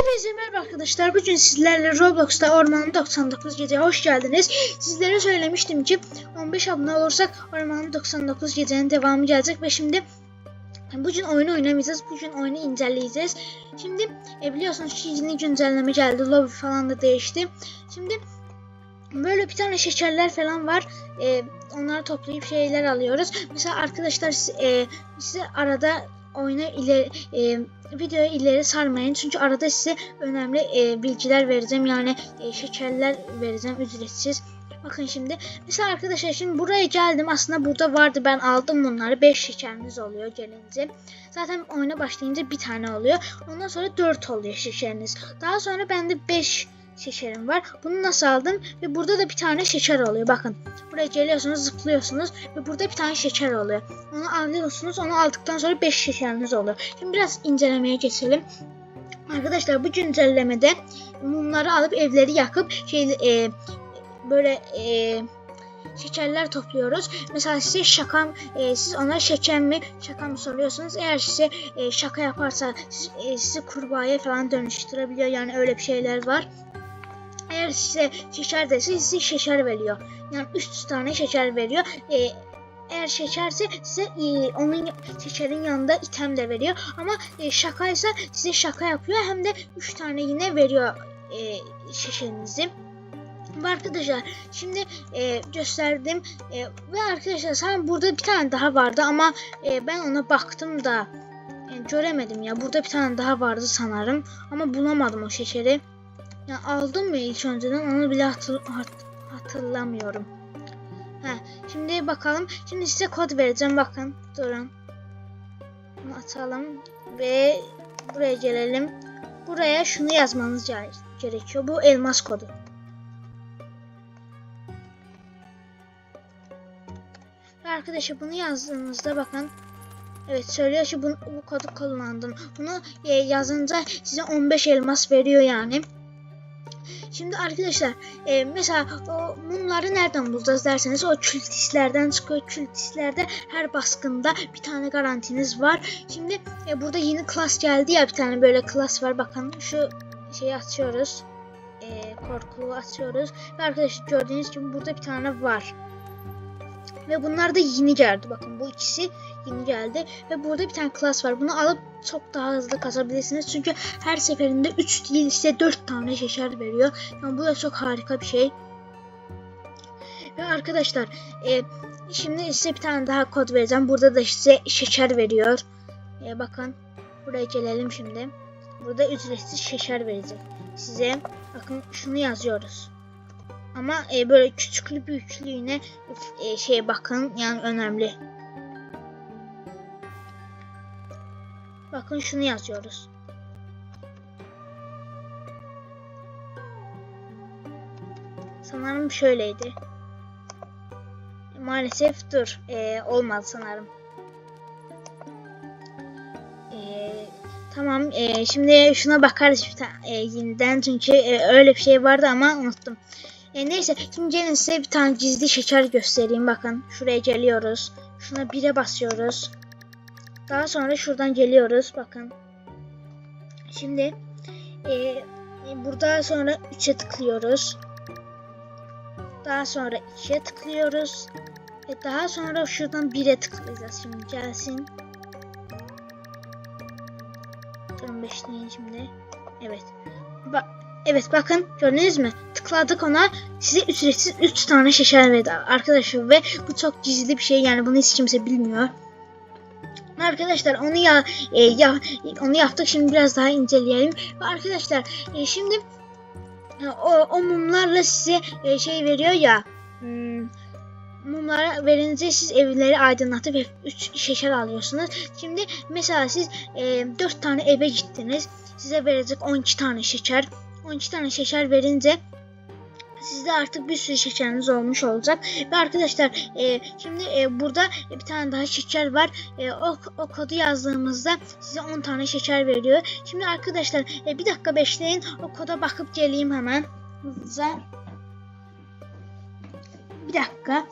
Hepinize merhaba arkadaşlar. Bugün sizlerle Roblox'ta Ormanın 99 Gece'ye hoş geldiniz. Sizlere söylemiştim ki 15 abone olursak Ormanın 99 Gece'nin devamı gelecek ve şimdi bugün oyunu oynamayacağız. Bugün oyunu inceleyeceğiz. Şimdi e, biliyorsunuz ki yeni güncelleme geldi. Lobby falan da değişti. Şimdi böyle bir tane şekerler falan var. E, onları toplayıp şeyler alıyoruz. Mesela arkadaşlar e, size arada oyunu ileri e, videoyu ileri sarmayın çünkü arada size önemli e, bilgiler vereceğim yani e, şekerler vereceğim ücretsiz. Bakın şimdi mesela arkadaşlar şimdi buraya geldim aslında burada vardı ben aldım bunları 5 şekeriniz oluyor gelince. Zaten oyuna başlayınca bir tane oluyor ondan sonra 4 oluyor şekeriniz. Daha sonra bende 5 şekerim var. Bunu nasıl aldım? Ve burada da bir tane şeker oluyor. Bakın. Buraya geliyorsunuz, zıplıyorsunuz ve burada bir tane şeker oluyor. Onu alıyorsunuz. Onu aldıktan sonra 5 şekeriniz oluyor. Şimdi biraz incelemeye geçelim. Arkadaşlar bu güncellemede mumları alıp evleri yakıp şey e, böyle e, şekerler topluyoruz. Mesela size şaka e, siz ona şeker mi şaka mı soruyorsunuz. Eğer size e, şaka yaparsa siz, e, sizi kurbağaya falan dönüştürebiliyor. Yani öyle bir şeyler var. Eğer size şeker dese size şeker veriyor. Yani 3 tane şeker veriyor. Ee, eğer şekerse size e, onun şekerin yanında item de veriyor. Ama e, şakaysa size şaka yapıyor. Hem de 3 tane yine veriyor e, şekerinizi. Ve arkadaşlar şimdi e, gösterdim e, ve arkadaşlar sen burada bir tane daha vardı ama e, ben ona baktım da e, göremedim ya burada bir tane daha vardı sanırım ama bulamadım o şekeri. Ya aldım mı ilk önceden onu bile hatır, hat- hatırlamıyorum. He, şimdi bakalım. Şimdi size kod vereceğim bakın. Durun. Bunu atalım ve buraya gelelim. Buraya şunu yazmanız gere- gerekiyor. Bu elmas kodu. Arkadaşlar bunu yazdığınızda bakın Evet söylüyor ki bu, bu kodu kullandım. Bunu e, yazınca size 15 elmas veriyor yani. Şimdi arkadaşlar e, mesela o mumları nereden bulacağız derseniz o kültislerden çıkıyor. Kültislerde her baskında bir tane garantiniz var. Şimdi e, burada yeni klas geldi ya bir tane böyle klas var. Bakın şu şeyi açıyoruz. E, korkulu açıyoruz. Ve arkadaşlar gördüğünüz gibi burada bir tane var. Ve bunlar da yeni geldi. Bakın bu ikisi yeni geldi. Ve burada bir tane klas var. Bunu alıp çok daha hızlı kazabilirsiniz. Çünkü her seferinde 3 değil size 4 tane şeker veriyor. Yani bu da çok harika bir şey. Ve arkadaşlar e, şimdi size bir tane daha kod vereceğim. Burada da size şeker veriyor. E, bakın buraya gelelim şimdi. Burada ücretsiz şeker verecek. Size bakın şunu yazıyoruz. Ama e, böyle küçüklü büyüklüğüne e, şeye bakın yani önemli. Bakın şunu yazıyoruz. Sanırım şöyleydi. Maalesef dur. E, olmadı sanırım. E, tamam. E, şimdi şuna bakarız bir e, yeniden. Çünkü e, öyle bir şey vardı ama unuttum. E, neyse. Şimdi gelin size bir tane gizli şeker göstereyim. Bakın. Şuraya geliyoruz. Şuna 1'e basıyoruz. Daha sonra şuradan geliyoruz. Bakın. Şimdi e, e, burada sonra 3'e tıklıyoruz. Daha sonra 2'ye tıklıyoruz. Ve daha sonra şuradan 1'e tıklayacağız. Şimdi gelsin. 15 değil şimdi. Evet. Ba evet bakın gördünüz mü? Tıkladık ona. Size ücretsiz 3 tane şeker verdi arkadaşlar. Ve bu çok gizli bir şey. Yani bunu hiç kimse bilmiyor. Arkadaşlar onu ya, e, ya onu yaptık şimdi biraz daha inceleyelim ve arkadaşlar e, şimdi e, o, o mumlarla size e, şey veriyor ya hmm, mumlara verince siz evleri aydınlatıp 3 şeker alıyorsunuz. Şimdi mesela siz e, 4 tane eve gittiniz. Size verecek 12 tane şeker. 12 tane şeker verince sizde artık bir sürü şekeriniz olmuş olacak. Ve arkadaşlar e, şimdi e, burada bir tane daha şeker var. E, o, o kodu yazdığımızda size 10 tane şeker veriyor. Şimdi arkadaşlar e, bir dakika bekleyin. O koda bakıp geleyim hemen. Hızlıca. Bir dakika.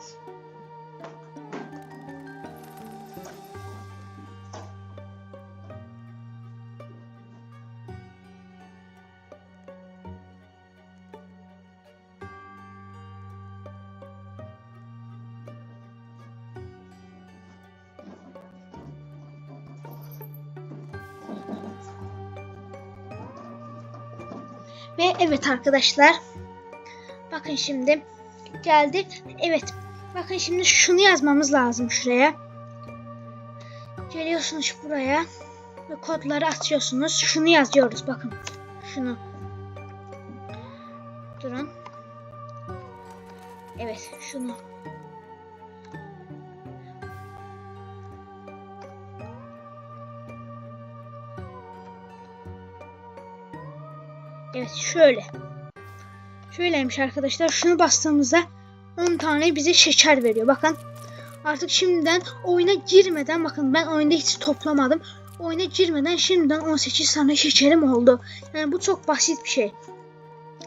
Ve evet arkadaşlar. Bakın şimdi geldik. Evet. Bakın şimdi şunu yazmamız lazım şuraya. Geliyorsunuz buraya ve kodları atıyorsunuz. Şunu yazıyoruz bakın. Şunu. Durun. Evet şunu. Evet şöyle. Şöyleymiş arkadaşlar. Şunu bastığımızda 10 tane bize şeker veriyor. Bakın. Artık şimdiden oyuna girmeden bakın ben oyunda hiç toplamadım. Oyuna girmeden şimdiden 18 tane şekerim oldu. Yani bu çok basit bir şey.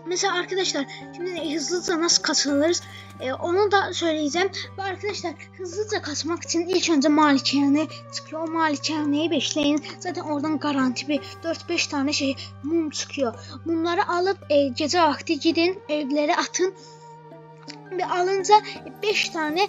Mesela arkadaşlar şimdi hızlıca nasıl katılırız Ee, onu da söyleyeceğim. Ve arkadaşlar hızlıca katmak için ilk önce malikane çıkıyor. O malikaneyi bekleyin. Zaten oradan garanti bir 4-5 tane şey mum çıkıyor. Mumları alıp e, gece vakti gidin evlere atın. Ve alınca 5 tane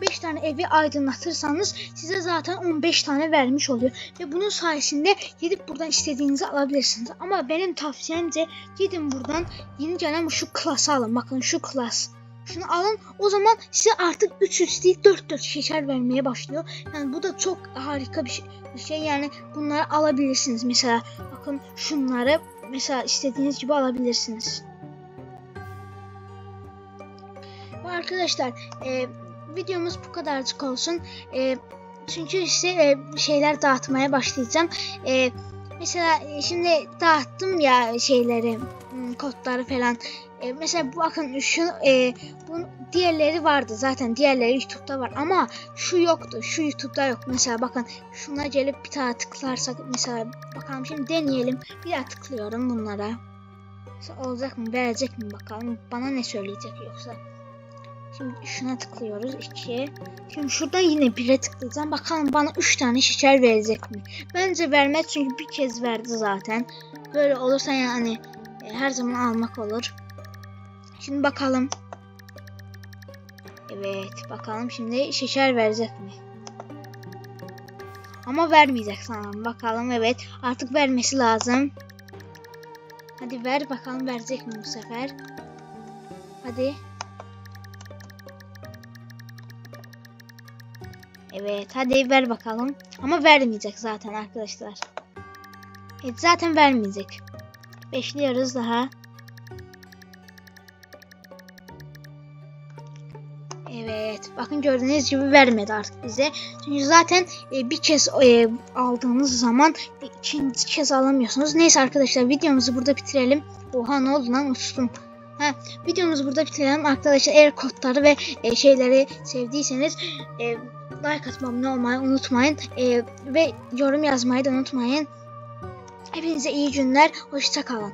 5 tane evi aydınlatırsanız size zaten 15 tane vermiş oluyor. Ve bunun sayesinde gidip buradan istediğinizi alabilirsiniz. Ama benim tavsiyemce gidin buradan yeni gelen şu klası alın. Bakın şu klas. Şunu alın. O zaman size artık 3 3 değil 4 4 şeker vermeye başlıyor. Yani bu da çok harika bir şey. Bir şey. Yani bunları alabilirsiniz. Mesela bakın şunları mesela istediğiniz gibi alabilirsiniz. Arkadaşlar e, videomuz bu kadarcık olsun. E, çünkü size e, şeyler dağıtmaya başlayacağım. E, mesela e, şimdi dağıttım ya şeyleri, hmm, kodları falan. E, mesela bu bakın şu e, bu diğerleri vardı zaten diğerleri YouTube'da var ama şu yoktu. Şu YouTube'da yok. Mesela bakın şuna gelip bir tane tıklarsak mesela bakalım şimdi deneyelim. Bir daha tıklıyorum bunlara. Olacak mı? Verecek mi bakalım. Bana ne söyleyecek yoksa. Şimdi şuna tıklıyoruz 2'ye. Şimdi şuradan yine 1'e tıklayacağım. Bakalım bana 3 tane şeker verecek mi? Bence vermez çünkü bir kez verdi zaten. Böyle olursa yani e, her zaman almak olur. Şimdi bakalım. Evet bakalım şimdi şeker verecek mi? Ama vermeyecek sanırım. Bakalım evet artık vermesi lazım. Hadi ver bakalım verecek mi bu sefer? Hadi. Evet hadi ver bakalım. Ama vermeyecek zaten arkadaşlar. Evet zaten vermeyecek. Bekliyoruz daha. Evet bakın gördüğünüz gibi vermedi artık bize. Çünkü zaten e, bir kez e, aldığınız zaman bir ikinci kez alamıyorsunuz. Neyse arkadaşlar videomuzu burada bitirelim. Oha ne oldu lan uçtum. Ha, videomuzu burada bitirelim arkadaşlar. Eğer kodları ve e, şeyleri sevdiyseniz e, like atmayı olmayı unutmayın. E, ve yorum yazmayı da unutmayın. Hepinize iyi günler. Hoşça kalın.